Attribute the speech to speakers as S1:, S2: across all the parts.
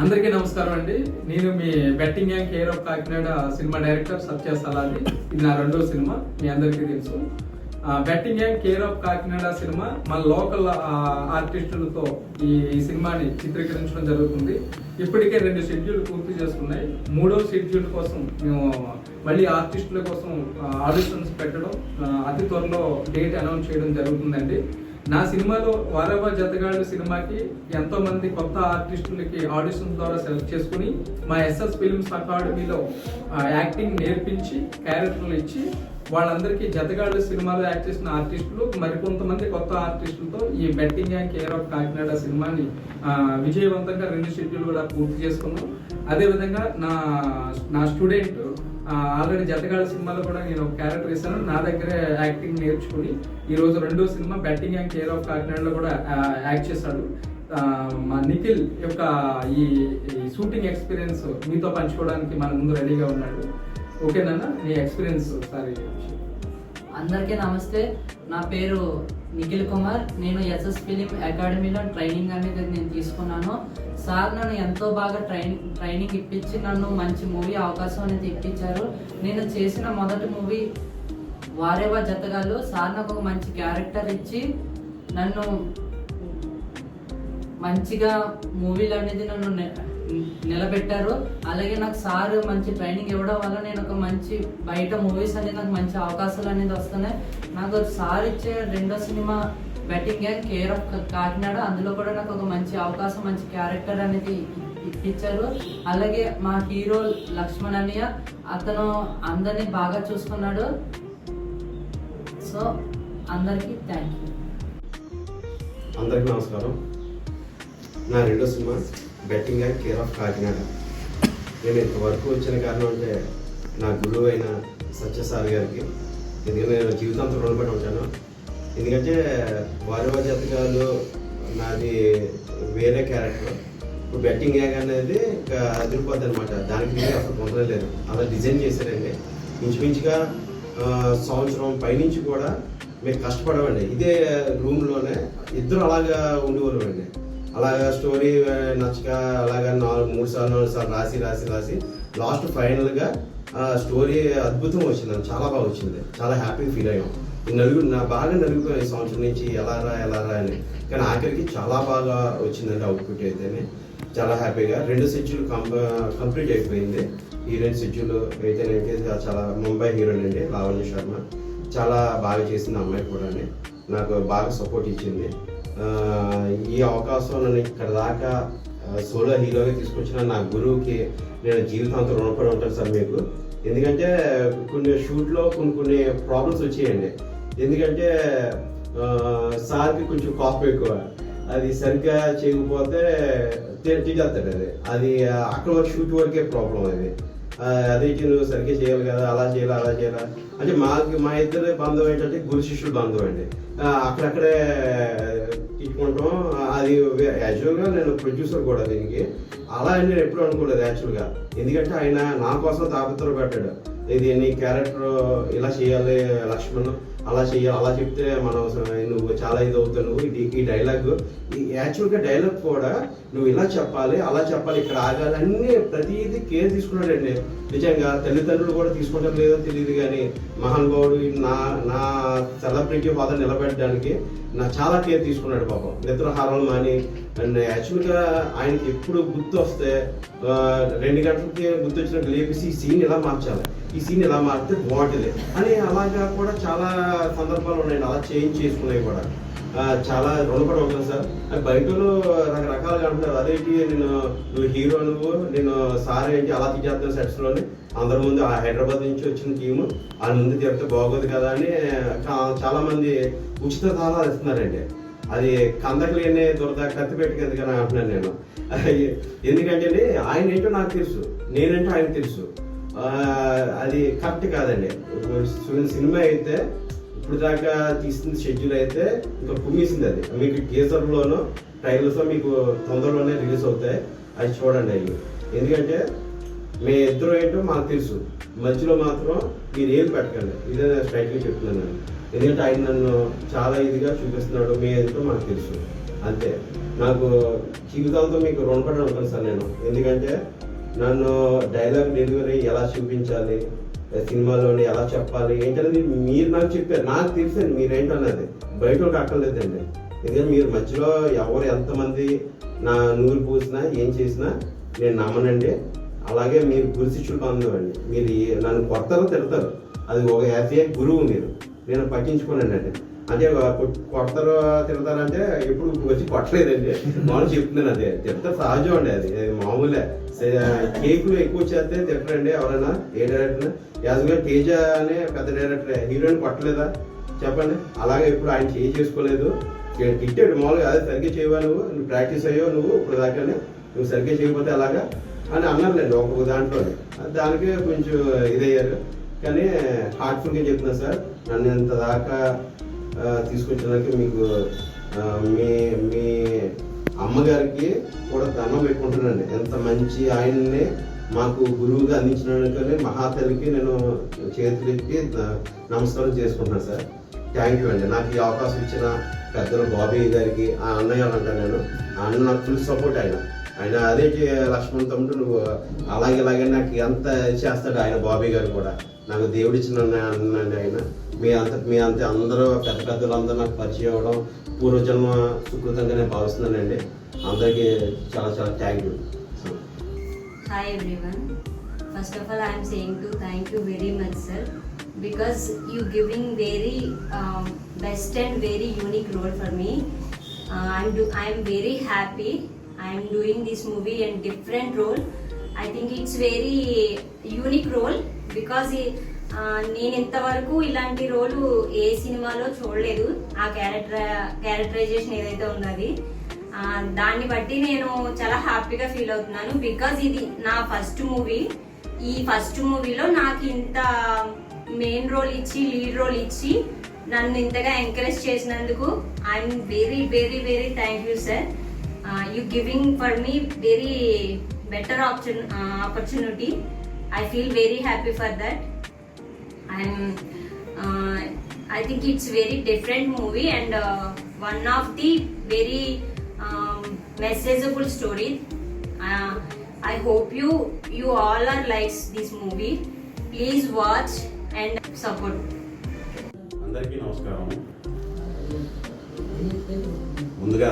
S1: అందరికీ నమస్కారం అండి. నేను మీ betting gang care of Kakinada cinema director Satya Saladi ఇది నా రెండో సినిమా మీ అందరికీ తెలుసు. Betting gang care of Kakinada cinema మన లోకల్ ఆర్టిస్టులతో ఈ సినిమాని చిత్రీకరించడం జరుగుతుంది. ఇప్పటికే రెండు షెడ్యూల్ పూర్తి చేసుకున్నాయి. మూడో షెడ్యూల్ కోసం మేము మళ్ళీ ఆర్టిస్టుల కోసం ఆడిషన్స్ పెట్టడం అతి త్వరలో డేట్ అనౌన్స్ చేయడం జరుగుతుందండి. నా సినిమాలో వారవ జతగాడు సినిమాకి ఎంతో మంది కొత్త ఆర్టిస్టులకి ఆడిషన్ ద్వారా సెలెక్ట్ చేసుకుని మా ఎస్ఎస్ ఫిల్మ్స్ అకాడమీలో యాక్టింగ్ నేర్పించి క్యారెక్టర్లు ఇచ్చి వాళ్ళందరికీ జతగాళ్ళు సినిమాలో యాక్ట్ చేసిన ఆర్టిస్టులు మరికొంతమంది కొత్త ఆర్టిస్టులతో ఈ betting gang care of Kakinada సినిమాని విజయవంతంగా రెండు షెడ్యూల్ కూడా పూర్తి చేసుకున్నాం. అదేవిధంగా నా నా స్టూడెంట్ ఆల్రెడీ జతగాడ సినిమాలో కూడా నేను ఒక క్యారెక్టర్ ఇస్తాను. నా దగ్గరే యాక్టింగ్ నేర్చుకుని ఈ రోజు రెండో cinema betting and care of కాకినాడలో కూడా యాక్ట్ చేశాడు మా నిఖిల్ యొక్క ఈ షూటింగ్ ఎక్స్పీరియన్స్ మీతో పంచుకోవడానికి మన ముందు రెడీగా ఉన్నాడు. ఓకేనన్నా మీ ఎక్స్పీరియన్స్ ఒకసారి
S2: అందరికీ నమస్తే. నా పేరు నిఖిల్ కుమార్. నేను ఎస్ఎస్ ఫిలిం అకాడమీలో ట్రైనింగ్ అనేది నేను తీసుకున్నాను. సార్ నన్ను ఎంతో బాగా ట్రైనింగ్ ట్రైనింగ్ ఇప్పించి నన్ను మంచి మూవీ అవకాశం అనేది ఇప్పించారు. నేను చేసిన మొదటి మూవీ వారేవా జతగాలు సార్ నాకు ఒక మంచి క్యారెక్టర్ ఇచ్చి నన్ను మంచిగా మూవీలు అనేది నన్ను నిలబెట్టారు. అలాగే నాకు సార్ మంచి ట్రైనింగ్ ఇవ్వడం వల్ల నేను ఒక మంచి బయట మూవీస్ అనేది నాకు మంచి అవకాశాలు అనేది వస్తున్నాయి. నాకు సార్ ఇచ్చే రెండో cinema betting gang care of Kakinada అందులో కూడా నాకు ఒక మంచి అవకాశం మంచి క్యారెక్టర్ అనేది ఇప్పించారు. అలాగే మా హీరో లక్ష్మణ్ అన్నయ్య అతను అందరినీ బాగా చూసుకున్నాడు. సో అందరికీ థ్యాంక్ యూ
S3: అందరికీ నమస్కారం. నా రెండో cinema betting and care of Kakinada. నేను ఇంతవరకు వచ్చిన కారణం అంటే నా గురువు అయిన సత్యసారి గారికి ఎందుకంటే నేను జీవితాంతం రుణపడి ఉంటాను. ఎందుకంటే వారి జాతకాలు నాది వేరే క్యారెక్టర్. ఇప్పుడు బెట్టింగ్ యాగ్ అనేది ఇంకా అదిరిపోద్ది అనమాట దానికి మీరు అసలు పొందలేదు అలా డిజైన్ చేశారండి. ఇంచుమించుగా సంవత్సరం పైనుంచి కూడా మీరు కష్టపడవండి ఇదే రూమ్లోనే ఇద్దరు అలాగా ఉండేవాళ్ళు అండి అలాగా స్టోరీ నచ్చక అలాగా నాలుగు మూడు సార్లు నాలుగు సార్లు రాసి రాసి రాసి లాస్ట్ ఫైనల్గా స్టోరీ అద్భుతం వచ్చింది చాలా బాగా వచ్చింది. చాలా హ్యాపీ ఫీల్ అయ్యాం. నలుగురు నా బాగా నలుగురు ఈ సంవత్సరం నుంచి ఎలా రా ఎలా రా అని. కానీ ఆఖరికి చాలా బాగా వచ్చిందండి అవుట్పుట్ అయితేనే. చాలా హ్యాపీగా రెండు సెడ్యూల్ కంప్లీట్ అయిపోయింది. హీరోయిన్ సెడ్యూల్ అయితే చాలా ముంబై హీరోయిన్ అండి లావణ్య శర్మ. చాలా బాగా చేసింది అమ్మాయి కూడా నాకు బాగా సపోర్ట్ ఇచ్చింది. ఈ అవకాశం నన్ను ఇక్కడ దాకా సోలో హీరోగా తీసుకొచ్చిన నా గురువుకి నేను జీవితాంతం రుణపడి ఉంటాను సార్ మీకు. ఎందుకంటే కొన్ని షూట్లో కొన్ని కొన్ని ప్రాబ్లమ్స్ వచ్చాయండి. ఎందుకంటే సార్కి కొంచెం కాపు ఎక్కువ. అది సరిగ్గా చేయకపోతే తీసేస్తాడు అది. అది అక్కడ వరకు షూట్ వరకే ప్రాబ్లం అది. అదే నువ్వు సరిగ్గా చేయాలి కదా అలా చేయాలి అలా చేయాలి. అంటే మాకు మా ఇద్దరు బంధువు ఏంటంటే గురు శిష్యుడు బంధువు అండి అక్కడక్కడే తిట్టుకుంటాం అది యాక్చువల్గా నేను ప్రొడ్యూసర్ కూడా దీనికి. అలా అని నేను ఎప్పుడు అనుకోలేదు యాక్చువల్గా. ఎందుకంటే ఆయన నా కోసం తాపత్ర పెట్టాడు ఇది నీ క్యారెక్టర్ ఇలా చేయాలి లక్ష్మణ్ అలా చేయాలి అలా చెప్తే మనం నువ్వు చాలా ఇది అవుతావు నువ్వు ఈ డైలాగ్ ఈ యాక్చువల్గా డైలాగ్ కూడా నువ్వు ఇలా చెప్పాలి అలా చెప్పాలి ఇక్కడ ఆగాలి అన్ని ప్రతిదీ కేర్ తీసుకున్నాడండి. నిజంగా తల్లిదండ్రులు కూడా తీసుకోవడం లేదో తెలియదు కానీ మహానుభావుడు నా నా సెలబ్రిటీ బాధ నిలబెట్టడానికి నా చాలా కేర్ తీసుకున్నాడు పాపం. నిద్రహారాలు మాని అండ్ యాక్చువల్గా ఆయనకి ఎప్పుడు గుర్తు వస్తే రెండు గంటలకి గుర్తు వచ్చినట్టు లేపేసి ఈ సీన్ ఇలా మార్చాలి? ఈ సీన్ ఇలా మారితే బాగుంటుంది. అని అలాగా కూడా చాలా సందర్భాలు ఉన్నాయండి అలా చేంజ్ చేసుకున్నాయి కూడా. చాలా రుణపడి ఉంటాను సార్. బయటలో రకరకాలుగా అంటున్నారు. అదేంటి నేను నువ్వు హీరో నువ్వు నేను సార్ ఏంటి? అలా తీసేస్తాను సెట్స్లోని అందరి ముందు ఆ హైదరాబాద్ నుంచి వచ్చిన టీము. వాళ్ళ ముందు తిరిగితే బాగోదు కదా అని చాలామంది ఉచిత సలహాలు ఇస్తున్నారండి. అది కందకు లేని దురద కత్తి పెట్టుకెందుకని అంటున్నాను నేను. ఎందుకంటే ఆయన ఏంటో నాకు తెలుసు. నేనంటే ఆయన తెలుసు. అది కరెక్ట్ కాదండి. సినిమా అయితే ఇప్పుడు దాకా తీసిన షెడ్యూల్ అయితే ఇంకా కుమ్మేసింది అది. మీకు టీజర్లోనూ ట్రైలర్స్ మీకు తొందరలోనే రిలీజ్ అవుతాయి. అది చూడండి అవి ఎందుకంటే మీ ఇద్దరు ఏంటో మాకు తెలుసు. మధ్యలో మాత్రం మీరు ఏం పెట్టకండి. ఇదే స్ట్రైట్గా చెప్తున్నాను. ఎందుకంటే ఆయన నన్ను చాలా ఇదిగా చూపిస్తున్నాడు. మీ ఏంటో మాకు తెలుసు. అంతే. నాకు జీవితాలతో మీకు రుణపడి ఉంటాను సార్ నేను. ఎందుకంటే నన్ను డైలాగ్ డెలివరీ ఎలా చూపించాలి? సినిమాలోని ఎలా చెప్పాలి? ఏంటనేది మీరు నాకు చెప్పారు. నాకు తెలుసండి మీరేంటన్నది. బయట వాళ్ళకి అక్కర్లేదండి. ఎందుకంటే మీరు మధ్యలో ఎవరు ఎంతమంది నా నూరు పూసినా ఏం చేసినా నేను నమ్మనండి. అలాగే మీరు గురు శిష్యులు పొందవండి మీరు నన్ను కొత్తలో తిడతారు అది ఒక హ్యాపీ గురువు మీరు. నేను పట్టించుకోనండి అంటే కొడతారు తిడతారంటే ఎప్పుడు వచ్చి కొట్టలేదండి. మామూలు చెప్తున్నాను అదే. తిడతారు సహజం అండి అది. మామూలే. కేకులు ఎక్కువ చేస్తే తిట్టరండి ఎవరైనా. ఏ డైరెక్టర్? యాజ్గా తేజ అనే పెద్ద డైరెక్టర్. హీరోయిన్ కొట్టలేదా? చెప్పండి. అలాగే ఇప్పుడు ఆయన చేయి చేసుకోలేదు. తిట్టాడు మామూలుగా అదే సరిగ్గా చేయవా నువ్వు? నువ్వు ప్రాక్టీస్ అయ్యో నువ్వు ఇప్పుడు దాకానే. నువ్వు సరిగ్గా చేయకపోతే అలాగా అని అన్నారులేండి ఒక్కొక్క దాంట్లో దానికే కొంచెం ఇదయ్యారు. కానీ హార్ట్ఫుల్గా చెప్తున్నా సార్. నన్ను ఇంత దాకా ఆ, మీకు మీ మీ అమ్మగారికి కూడా దండం పెట్టుకుంటున్నాను ఎంత మంచి ఆయన్ని మాకు గురువుగా అందించినందుకని మహాతల్లికి నేను చేతులెత్తి నమస్కారం చేసుకుంటున్నాను సార్. థ్యాంక్ యూ అండి. నాకు ఈ అవకాశం ఇచ్చిన పెద్దలు బాబీ గారికి ఆ అన్నయ్య అంటాను నేను. ఆ అన్న నాకు ఫుల్ సపోర్ట్ ఆయన. ఆయన అదే లక్ష్మణ్ తమ్ముడు నువ్వు అలాగే ఇలాగే నాకు ఎంత చేస్తాడు ఆయన బాబీ గారు కూడా. నాకు దేవుడిచ్చిన అన్నండి ఆయన. మీ అంత మీ అంత అందరూ పెద్ద పెద్దలందరూ నాకు పరిచయం అవ్వడం పూర్వజన్మ సుకృతంగా నేను భావిస్తున్నానండి అందరికీ చాలా చాలా thank you
S4: hi everyone first of all I'm saying to thank you very much sir because you giving very best and very unique role for me I'm do I'm very happy I'm doing this movie and different role I think it's very unique role because ఈ నేను ఇంతవరకు ఇలాంటి రోలు ఏ సినిమాలో చూడలేదు. ఆ character characterisation ఏదైతే ఉన్నది దాన్ని బట్టి నేను చాలా హ్యాపీగా ఫీల్ అవుతున్నాను. బికాజ్ ఇది నా ఫస్ట్ మూవీ. ఈ ఫస్ట్ మూవీలో నాకు ఇంత మెయిన్ రోల్ ఇచ్చి లీడ్ రోల్ ఇచ్చి నన్ను ఇంతగా ఎంకరేజ్ చేసినందుకు I'm very very very thank you sir. You giving for me very better option opportunity. I feel very happy for that. I think it's very different movie and one of the very messageable story I hope you you all are likes this movie please watch and support
S5: అందరికీ నమస్కారం. ముందుగా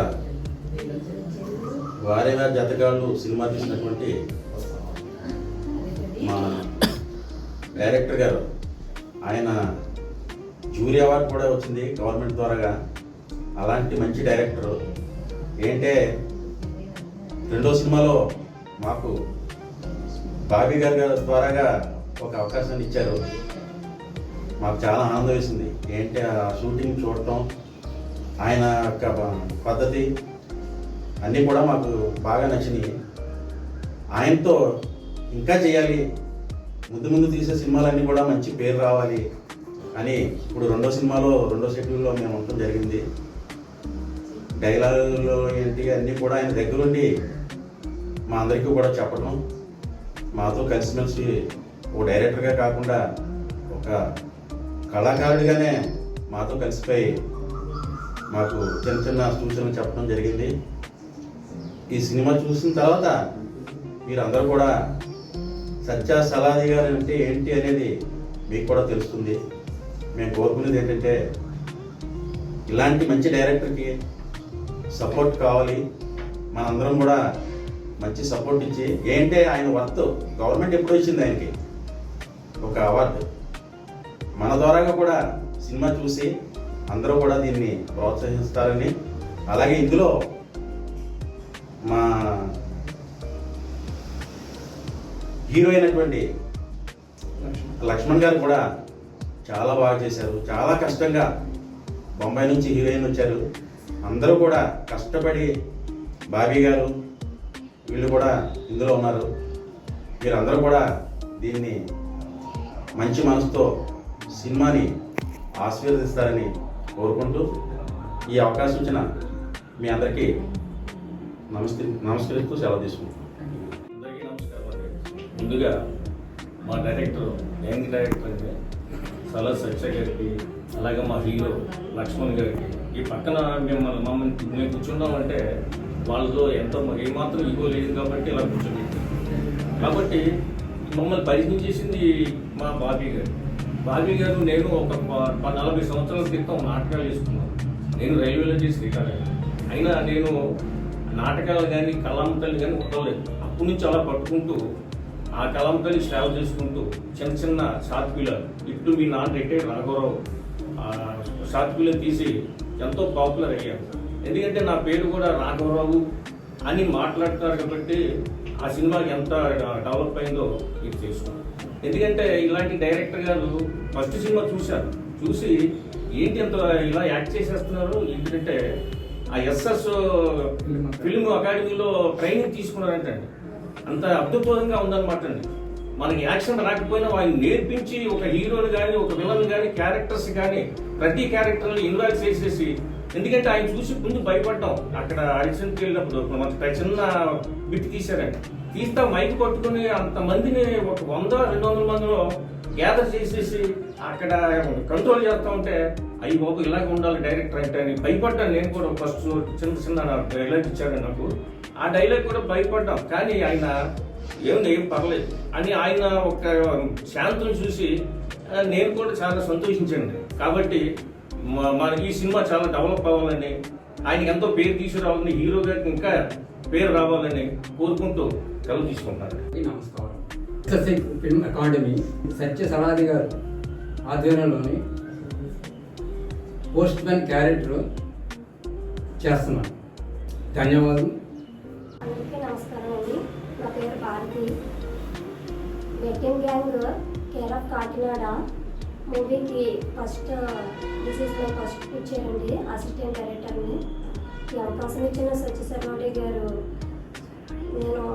S5: వారి గారి జతకాళ్ళు cinema తీసినటువంటి మా director గారు ఆయన jury award కూడా వచ్చింది గవర్నమెంట్ ద్వారాగా. అలాంటి మంచి డైరెక్టర్. ఏంటే రెండో సినిమాలో మాకు బాబీ గారి గారి ద్వారాగా ఒక అవకాశాన్ని ఇచ్చారు. మాకు చాలా ఆనందం వేసింది. ఏంటి ఆ షూటింగ్ చూడటం ఆయన యొక్క పద్ధతి అన్నీ కూడా మాకు బాగా నచ్చినాయి. ఆయనతో ఇంకా చేయాలి ముందు ముందు తీసే సినిమాలన్నీ కూడా మంచి పేరు రావాలి అని ఇప్పుడు రెండో సినిమాలో రెండో షెడ్యూల్లో మేము ఉండటం జరిగింది. డైలాగులు ఏంటి అన్నీ కూడా ఆయన దగ్గరుండి మా అందరికీ కూడా చెప్పడం మాతో కలిసిమెలిసి ఓ డైరెక్టర్గా కాకుండా ఒక కళాకారుడిగానే మాతో కలిసిపోయి మాకు చిన్న చిన్న సూచనలు చెప్పడం జరిగింది. ఈ సినిమా చూసిన తర్వాత మీరందరూ కూడా సత్య సలాది గారు అంటే ఏంటి అనేది మీకు కూడా తెలుస్తుంది. మేము కోరుకునేది ఏంటంటే ఇలాంటి మంచి డైరెక్టర్కి సపోర్ట్ కావాలి. మనందరం కూడా మంచి సపోర్ట్ ఇచ్చి ఏంటి ఆయన వర్త్ గవర్నమెంట్ ఎప్పుడో ఇచ్చింది ఆయనకి. ఒక అవార్డు. మన ద్వారాగా కూడా సినిమా చూసి అందరూ కూడా దీన్ని ప్రోత్సహిస్తారని. అలాగే ఇందులో మా హీరో అయినటువంటి లక్ష్మణ్ గారు కూడా చాలా బాగా చేశారు. చాలా కష్టంగా బొంబాయి నుంచి హీరోయిన్ వచ్చారు. అందరూ కూడా కష్టపడి బాబీ గారు వీళ్ళు కూడా ఇందులో ఉన్నారు. వీరందరూ కూడా దీన్ని మంచి మనసుతో సినిమాని ఆశీర్వదిస్తారని కోరుకుంటూ ఈ అవకాశం ఇచ్చిన మీ అందరికీ నమస్తే నమస్కరిస్తూ సెలవు తీసుకుంటాం
S6: ముందుగా మా డైరెక్టర్ యంగ్ డైరెక్టర్ అంటే సలా సత్య గారికి అలాగే మా హీరో లక్ష్మణ్ గారికి ఈ పక్కన మిమ్మల్ని మమ్మల్ని మేము కూర్చున్నామంటే వాళ్ళతో ఎంతో ఏమాత్రం ఇవ్వలేదు లేదు కాబట్టి ఇలా కూర్చోబెట్టారు కాబట్టి మమ్మల్ని పరిచయం చేసింది మా బాబీ గారు. బాబీ గారు నేను ఒక ప- నలభై సంవత్సరాల క్రితం నాటకాలు చేసుకున్నాను నేను రైల్వేలో చేసి కాదు అయినా నేను నాటకాలు కానీ కళాంతలు కానీ ఉండలేదు. అప్పటి నుంచి అలా పట్టుకుంటూ ఆ కళాంతలు సేవ చేసుకుంటూ చిన్న చిన్న ఫిల్మ్ ఇప్పుడు మీ నాన్న రిటైర్డ్ షార్ట్ ఫిల్మ్ తీసి ఎంతో పాపులర్ అయ్యాను ఎందుకంటే నా పేరు కూడా రాఘవరావు అని మాట్లాడతారు కాబట్టి ఆ సినిమాకి ఎంత డెవలప్ అయిందో మీకు తెలుసు ఎందుకంటే ఇలాంటి డైరెక్టర్ గారు ఫస్ట్ సినిమా చూశారు. చూసి ఏంటి ఎంత ఇలా యాక్ట్ చేసేస్తున్నారు? ఎందుకంటే ఆ ఎస్ఎస్ ఫిల్మ్ అకాడమీలో ట్రైనింగ్ తీసుకున్నారంటండి. అంత అద్భుతంగా ఉందన్నమాట అండి. మనకి యాక్షన్ రాకపోయినా వాడిని నేర్పించి ఒక హీరోని కానీ ఒక విలన్ కానీ క్యారెక్టర్స్ కానీ ప్రతి క్యారెక్టర్ని ఇన్వాల్వ్ చేసేసి ఎందుకంటే ఆయన చూసి ముందు భయపడ్డాం. అక్కడ ఆడిషన్కి వెళ్ళినప్పుడు మనకి చిన్న బిట్ తీశారండి. తీస్తా మైక్ పట్టుకుని అంత మందిని ఒక వంద రెండు వందల మందిలో గ్యాదర్ చేసేసి అక్కడ కంట్రోల్ చేస్తా ఉంటే అయ్యి బాబు ఇలాగే ఉండాలి డైరెక్టర్ అంటే అని భయపడ్డాను నేను కూడా ఫస్ట్ చిన్న చిన్న డైలాగ్ ఇచ్చాడు నాకు. ఆ డైలాగ్ కూడా భయపడ్డాం. కానీ ఆయన ఏం ఏం పర్లేదు అని ఆయన ఒక శాంతం చూసి నేను కూడా చాలా సంతోషించండి కాబట్టి మ- మనకి ఈ సినిమా చాలా డెవలప్ అవ్వాలని ఆయనకి ఎంతో పేరు తీసుకురావాలని హీరో ఇంకా పేరు రావాలని కోరుకుంటూ సెలవు తీసుకుంటాను
S7: నమస్కారం. SSC film academy Satya Sanadi garu ఆధ్వర్యంలోని పోస్ట్ మ్యాన్ క్యారెక్టర్ చేస్తున్నాను. ధన్యవాదాలు
S8: అందరికీ నమస్కారం అండి. నా పేరు Bharathi. Betting gang care of Kakinada మూవీకి first this is my first picture అండి. అసిస్టెంట్ డైరెక్టర్ని ఈ అవకాశం ఇచ్చిన సత్యసర్వాడి గారు నేను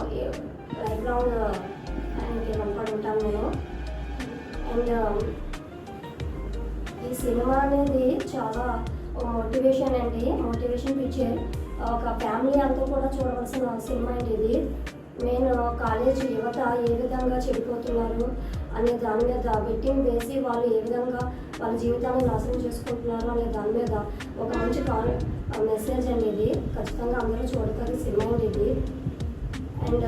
S8: లైఫ్ లాంగ్ ఆయనకి రుణపడి నేను అండ్ ఈ సినిమా అనేది చాలా మోటివేషన్ అండి. మోటివేషన్ పిక్చర్ ఒక ఫ్యామిలీ అంతా కూడా చూడవలసిన సినిమా అండి ఇది. నేను కాలేజ్ యువత ఏ విధంగా చెడిపోతున్నారు అనే దాని మీద బెట్టింగ్ వేసి వాళ్ళు ఏ విధంగా వాళ్ళ జీవితాన్ని నాశనం చేసుకుంటున్నారు అనే దాని మీద ఒక మంచి కాల్ మెసేజ్ అనేది ఖచ్చితంగా అందరూ చూడతారు సినిమా అండి ఇది. అండ్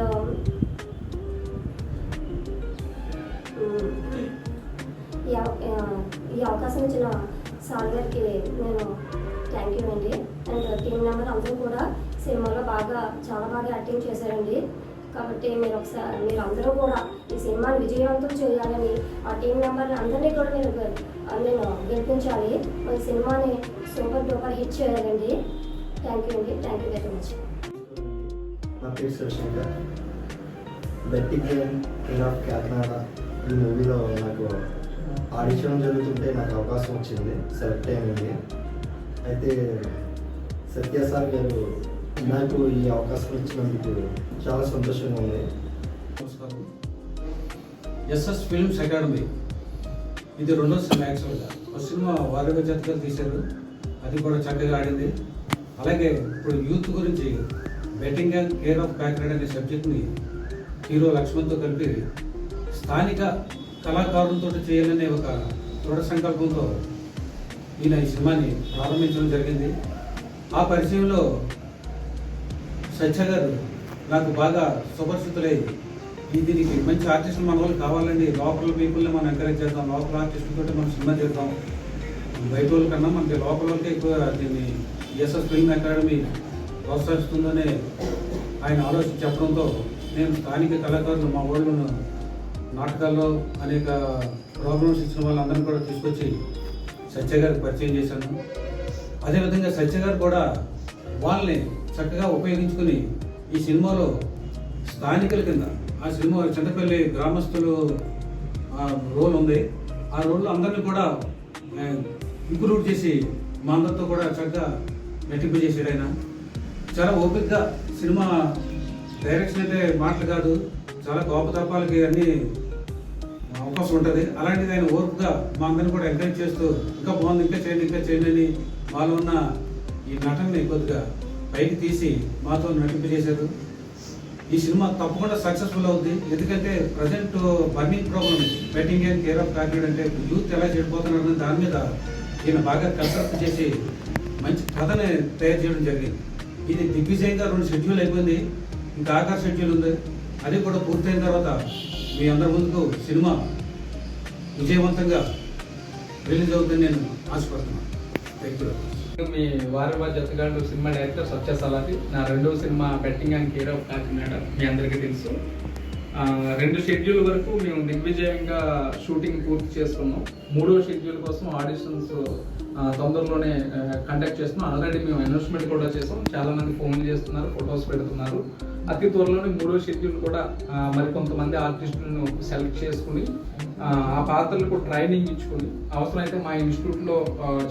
S8: ఈ ఈ అవకాశం ఇచ్చిన సార్ గారికి నేను థ్యాంక్ యూ అండి. అండ్ టీం నెంబర్ అందరూ కూడా సినిమాలో బాగా చాలా బాగా యాక్టింగ్ చేశారండి. కాబట్టి మీరు ఒకసారి మీరు అందరూ కూడా ఈ సినిమాని విజయవంతం చేయాలని ఆ టీం మెంబర్ని అందరినీ కూడా మీరు నేను గెలిపించాలి. ఈ సినిమాని సూపర్ డూపర్ హిట్ చేయాలండి. థ్యాంక్ యూ అండి. థ్యాంక్ యూ వెరీ మచ్
S9: నా పేరు బెట్టింగ్ గేమ్ ఆఫ్ కాకినాడ ఈ మూవీలో నాకు ఆడిషన్ జరుగుతుంటే నాకు అవకాశం వచ్చింది. సెలెక్ట్ అయింది అయితే సత్య సార్ గారు నాకు ఈ అవకాశం ఇచ్చినందుకు చాలా సంతోషంగా ఉంది.
S10: నమస్కారం. SS films academy. ఇది రెండో సినిమా యాక్చువల్గా ఒక సినిమా వారుగా జతకలు తీశారు. అది కూడా చక్కగా ఆడింది. అలాగే ఇప్పుడు యూత్ గురించి betting and care of background అనే సబ్జెక్ట్ని హీరో లక్ష్మణ్తో కలిపి స్థానిక కళాకారులతో చేయాలనే ఒక దృఢ సంకల్పంతో ఈయన ఈ సినిమాని ప్రారంభించడం జరిగింది. ఆ పరిచయంలో సత్య గారు నాకు బాగా సుపరిచితులై ఈ దీనికి మంచి ఆర్టిస్టులు మన వాళ్ళు కావాలండి లోకల్ పీపుల్ని మనం ఎంకరేజ్ చేద్దాం లోకల్ ఆర్టిస్టులతో మనం సినిమా చేద్దాం బయట వాళ్ళ కన్నా మనకి లోకల్ వాళ్ళకే ఎక్కువ దీన్ని ఎస్ఎస్ ఫిల్మ్ అకాడమీ ప్రోత్సహిస్తుందనే ఆయన ఆలోచన చెప్పడంతో నేను స్థానిక కళాకారులు మా ఊళ్ళో నాటకాల్లో అనేక ప్రోగ్రామ్స్ ఇచ్చిన వాళ్ళందరినీ కూడా తీసుకొచ్చి సత్య గారికి పరిచయం చేశాను. అదేవిధంగా సత్య గారు కూడా వాళ్ళని చక్కగా ఉపయోగించుకుని ఈ సినిమాలో స్థానికుల కింద ఆ సినిమా చింతపల్లి గ్రామస్తులు రోల్ ఉంది. ఆ రోల్లో అందరినీ కూడా ఇంక్లూడ్ చేసి మా అందరితో కూడా చక్కగా నటింపజేసాడు ఆయన. చాలా ఓపికగా సినిమా డైరెక్షన్ అయితే మాటలు కాదు. చాలా గోపతాపాలకి అన్ని అవకాశం ఉంటుంది. అలాంటిది ఆయన ఓర్పుగా మా అందరిని కూడా ఎంకరేజ్ చేస్తూ ఇంకా బాగుంది ఇంకా చేయండి ఇంకా చేయండి అని వాళ్ళు ఉన్న ఈ నటనని కొద్దిగా పైకి తీసి మాతో నటింపజేశారు. ఈ సినిమా తప్పకుండా సక్సెస్ఫుల్ అవుద్ది. ఎందుకంటే present burning problem betting and care of Kakinada అంటే యూత్ ఎలా చెడిపోతున్నారని దాని మీద ఈయన బాగా కన్సల్ట్ చేసి మంచి కథని తయారు చేయడం జరిగింది. ఇది దిగ్విజయంగా రెండు షెడ్యూల్ అయిపోయింది. ఇంకా ఆఖరి షెడ్యూల్ ఉంది. అది కూడా పూర్తయిన తర్వాత మీ అందరి ముందుకు సినిమా విజయవంతంగా రిలీజ్ అవుతుందని నేను ఆశపడుతున్నాను. థ్యాంక్ యూ
S1: మీ వారి జతగాడు సినిమా డైరెక్టర్ సత్య సలాది నా రెండో cinema betting and care of Kakinada మీ అందరికీ తెలుసు. రెండు షెడ్యూల్ వరకు మేము దిగ్విజయంగా షూటింగ్ పూర్తి చేసుకున్నాం. మూడో షెడ్యూల్ కోసం ఆడిషన్స్ తొందరలోనే కండక్ట్ చేస్తున్నాం. ఆల్రెడీ మేము అనౌన్స్మెంట్ కూడా చేసాం. చాలా మంది ఫోన్ చేస్తున్నారు ఫొటోస్ పెడుతున్నారు. అతి త్వరలోనే మూడో షెడ్యూల్ కూడా మరికొంతమంది ఆర్టిస్టులను సెలెక్ట్ చేసుకుని ఆ, పాత్రలకు ట్రైనింగ్ ఇచ్చుకుని అవసరమైతే మా ఇన్స్టిట్యూట్లో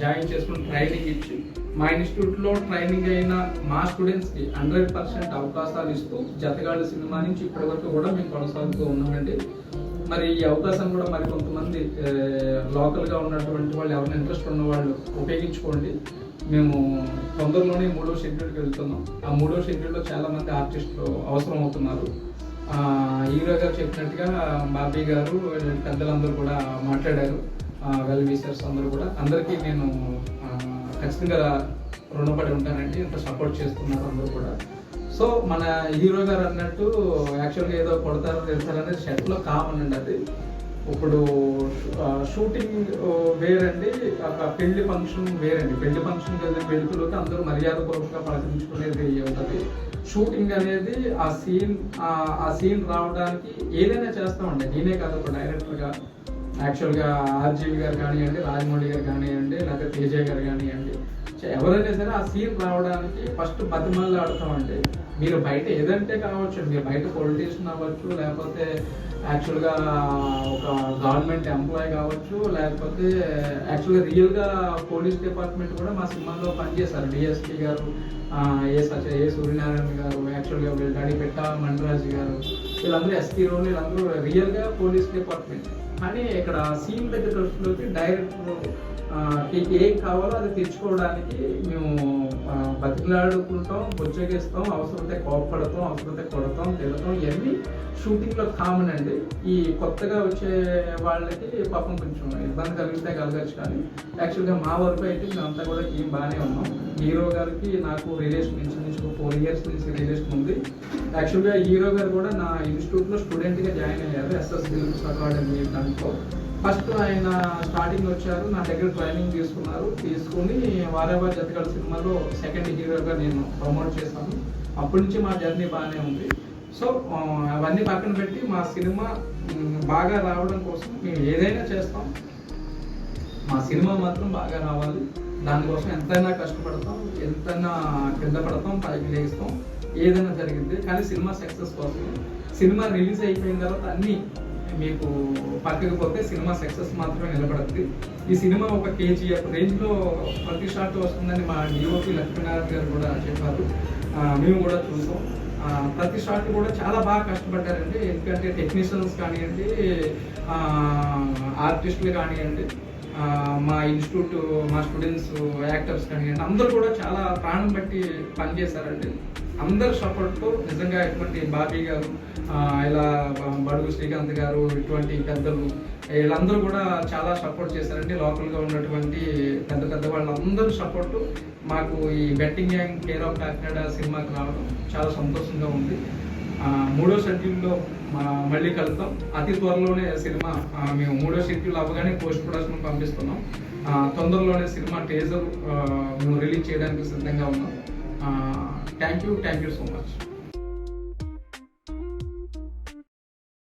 S1: జాయిన్ చేసుకుని ట్రైనింగ్ ఇచ్చి మా ఇన్స్టిట్యూట్లో ట్రైనింగ్ అయిన మా స్టూడెంట్స్కి హండ్రెడ్ పర్సెంట్ అవకాశాలు ఇస్తూ జతగాడు సినిమా నుంచి ఇప్పటివరకు కూడా మేము కొనసాగుతూ ఉన్నామండి. మరి ఈ అవకాశం కూడా మరి కొంతమంది లోకల్గా ఉన్నటువంటి వాళ్ళు ఎవరైనా ఇంట్రెస్ట్ ఉన్న వాళ్ళు ఉపయోగించుకోండి. మేము తొందరలోనే మూడో షెడ్యూల్కి వెళ్తున్నాం. ఆ మూడో షెడ్యూల్లో చాలా మంది ఆర్టిస్టులు అవసరం అవుతున్నారు. హీరో గారు చెప్పినట్టుగా బాబీ గారు పెద్దలందరూ కూడా మాట్లాడారు. వెల్ విషర్స్ అందరూ కూడా. అందరికీ నేను ఖచ్చితంగా రుణపడి ఉంటానండి. ఇంత సపోర్ట్ చేస్తున్నారు అందరూ కూడా. సో మన హీరో గారు అన్నట్టు యాక్చువల్గా ఏదో కొడతారో తిడతారు షర్ట్లో కామన్ అండి అది. ఇప్పుడు షూటింగ్ వేరండి ఒక పెళ్ళి ఫంక్షన్ వేరండి. పెళ్ళి ఫంక్షన్ వెళ్ళిన పెళ్ళికులకి అందరూ మర్యాదపూర్వకంగా పలకరించుకునేది ఉంటుంది. షూటింగ్ అనేది ఆ సీన్ ఆ సీన్ రావడానికి ఏదైనా చేస్తామండి. నేనే కాదు ఒక డైరెక్టర్గా యాక్చువల్గా ఆర్జీవి గారు కానివ్వండి రాజమౌళి గారు కానివ్వండి లేకపోతే తేజ గారు కానివ్వండి ఎవరైనా సరే ఆ సీన్ రావడానికి ఫస్ట్ బతిమల్లు ఆడతామండి మీరు బయట ఏదంటే కావచ్చు మీరు బయట పొలిటీషియన్ అవ్వచ్చు లేకపోతే యాక్చువల్గా ఒక గవర్నమెంట్ ఎంప్లాయ్ కావచ్చు లేకపోతే యాక్చువల్గా రియల్గా పోలీస్ డిపార్ట్మెంట్ కూడా మా సినిమాలో పనిచేశారు. డిఎస్పీ గారు ఏ సచ ఏ సూర్యనారాయణ గారు యాక్చువల్గా వీళ్ళ డాడీ పెట్ట మణిరాజు గారు వీళ్ళందరూ ఎస్పీ రోల్ వీళ్ళందరూ రియల్గా పోలీస్ డిపార్ట్మెంట్. కానీ ఇక్కడ సీన్ దగ్గర వచ్చి డైరెక్టర్ మీకు ఏం కావాలో అది తెచ్చుకోవడానికి మేము ఆ, బొచ్చగేస్తాం అవసరమైతే కోపడతాం అవసరమైతే కొడతాం తిడతాం ఇవన్నీ షూటింగ్లో కామన్ అండి. ఈ కొత్తగా వచ్చే వాళ్ళకి పాపం కొంచెం ఇబ్బంది కలిగితే కలగచ్చు కానీ యాక్చువల్గా మా వరకు అయితే మేమంతా కూడా టీం బాగానే ఉన్నాం. హీరో గారికి నాకు రిలేషన్ నుంచి నుంచి ఫోర్ ఇయర్స్ నుంచి రిలేషన్ ఉంది. యాక్చువల్గా హీరో గారు కూడా నా ఇన్స్టిట్యూట్లో స్టూడెంట్గా జాయిన్ అయ్యారు ఎస్ఎస్ ఫిల్మ్స్ అకాడమీ దాంట్లో. ఫస్ట్ ఆయన స్టార్టింగ్ వచ్చారు నా దగ్గర ట్రైనింగ్ తీసుకున్నారు. తీసుకుని వారాబాద్ జతగడ సినిమాలో సెకండ్ హీరోగా నేను ప్రమోట్ చేశాను. అప్పటి నుంచి మా జర్నీ బాగానే ఉంది. సో అవన్నీ పక్కన పెట్టి మా సినిమా బాగా రావడం కోసం మేము ఏదైనా చేస్తాం. మా సినిమా మాత్రం బాగా రావాలి. దానికోసం ఎంతైనా కష్టపడతాం ఎంతైనా కింద పడతాం పైకి లేస్తాం. ఏదైనా జరిగింది. కానీ సినిమా సక్సెస్ కోసం సినిమా రిలీజ్ అయిపోయిన తర్వాత అన్నీ మీకు పక్కకి పోతే సినిమా సక్సెస్ మాత్రమే నిలబడుతుంది. ఈ సినిమా ఒక కేజీఎఫ్ రేంజ్లో ప్రతి షాట్ వస్తుందని మా డిఓపి లక్ష్మీనారాయణ గారు కూడా చెప్పారు. మేము కూడా చూసాం. ప్రతి షాట్ కూడా చాలా బాగా కష్టపడ్డారండి. ఎందుకంటే టెక్నీషియన్స్ కానివ్వండి ఆర్టిస్టులు కానివ్వండి మా ఇన్స్టిట్యూట్ మా స్టూడెంట్స్ యాక్టర్స్ కానీ అందరూ కూడా చాలా ప్రాణం బట్టి పనిచేశారండి. అందరి సపోర్ట్తో నిజంగా ఇటువంటి బాబీ గారు ఇలా బడుగు శ్రీకాంత్ గారు ఇటువంటి పెద్దలు వీళ్ళందరూ కూడా చాలా సపోర్ట్ చేశారండి. లోకల్గా ఉన్నటువంటి పెద్ద పెద్ద వాళ్ళందరూ సపోర్టు మాకు ఈ betting gang care of Kakinada సినిమాకి రావడం చాలా సంతోషంగా ఉంది. మూడో షెడ్యూల్లో మళ్ళీ కలుద్దాం. అతి త్వరలోనే సినిమా మేము మూడో షెడ్యూల్ అవ్వగానే పోస్ట్ ప్రొడక్షన్ పంపిస్తున్నాం. తొందరలోనే సినిమా టేజర్ మేము రిలీజ్ చేయడానికి సిద్ధంగా ఉన్నాం. Thank you thank you so much.